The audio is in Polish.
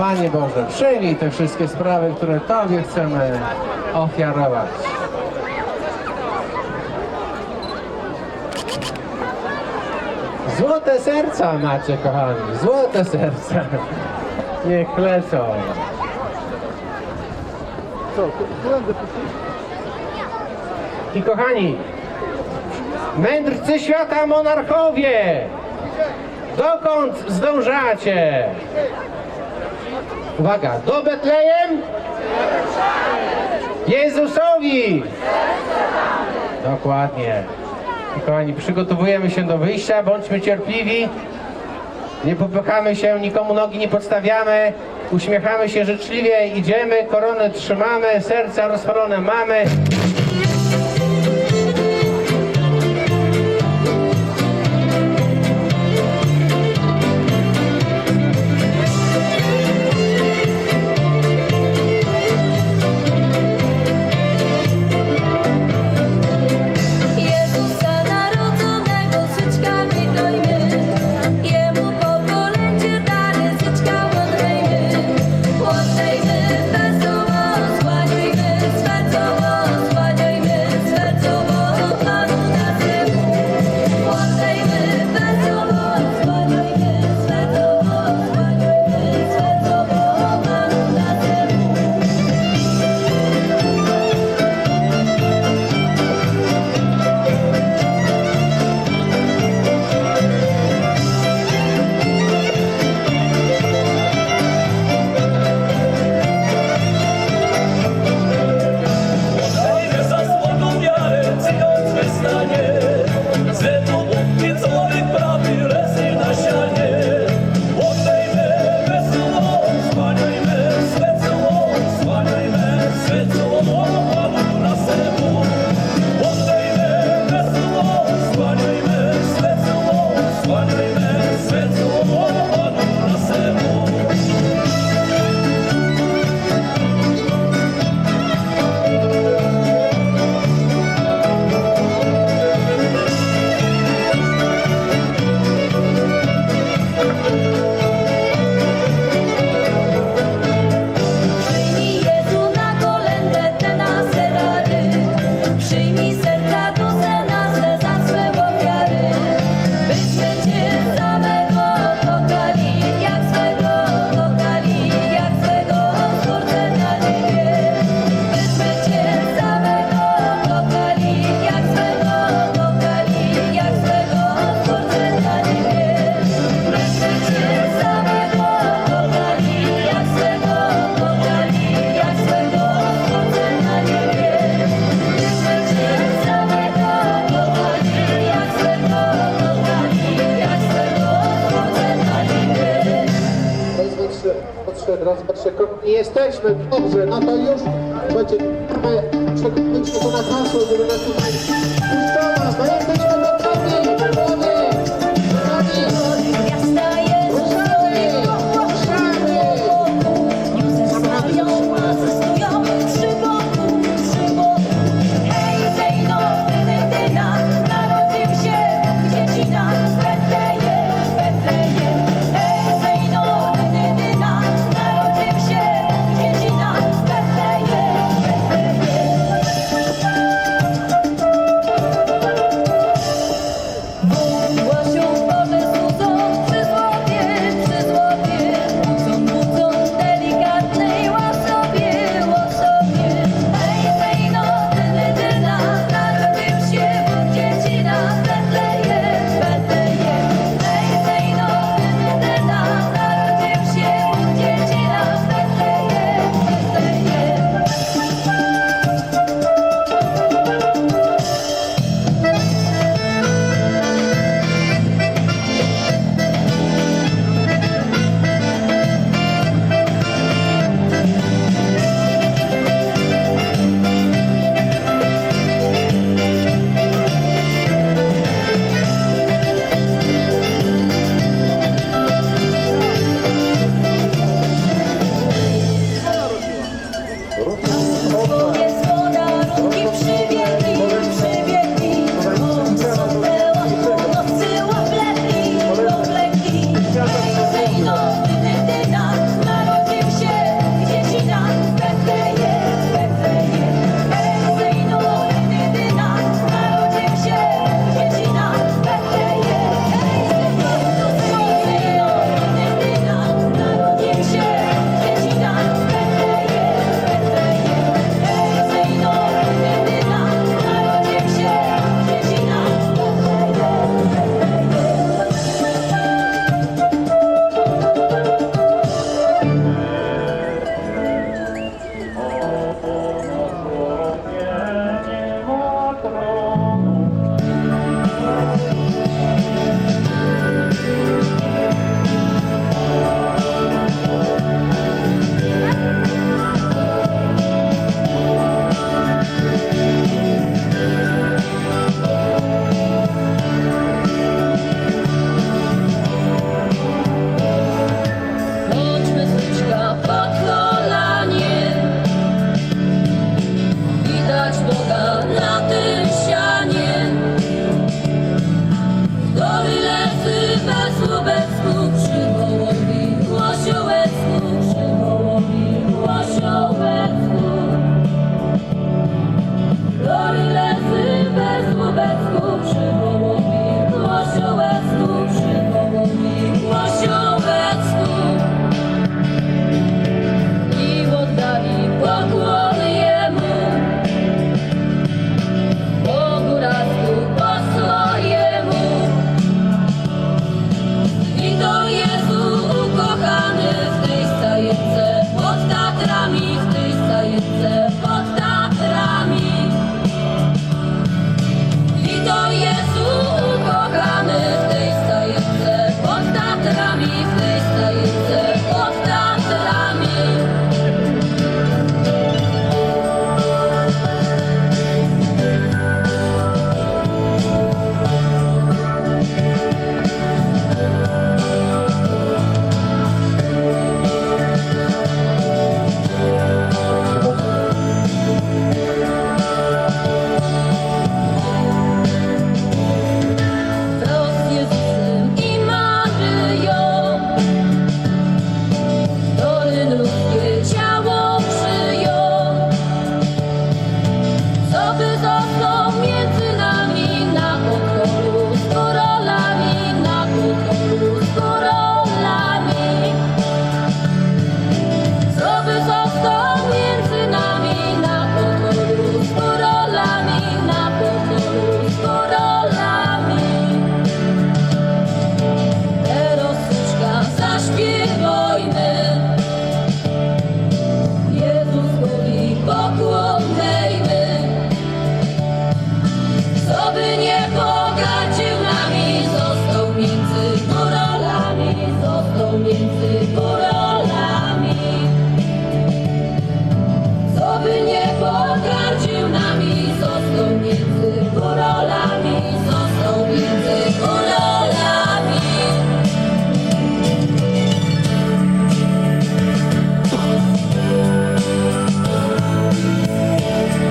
Panie Boże, przyjmij te wszystkie sprawy, które Tobie chcemy ofiarować. Złote serca macie, kochani, złote serca. Niech lecą. I kochani, mędrcy świata monarchowie, dokąd zdążacie? Uwaga, do Betlejem Jezusowi! Dokładnie. Kochani, przygotowujemy się do wyjścia, bądźmy cierpliwi. Nie popychamy się, nikomu nogi nie podstawiamy. Uśmiechamy się życzliwie, idziemy, korony trzymamy, serca rozpalone mamy. 水迷三 proszę. Nie jesteśmy, dobrze, no to już będziemy przekonać hasło, żeby nas tutaj no jesteśmy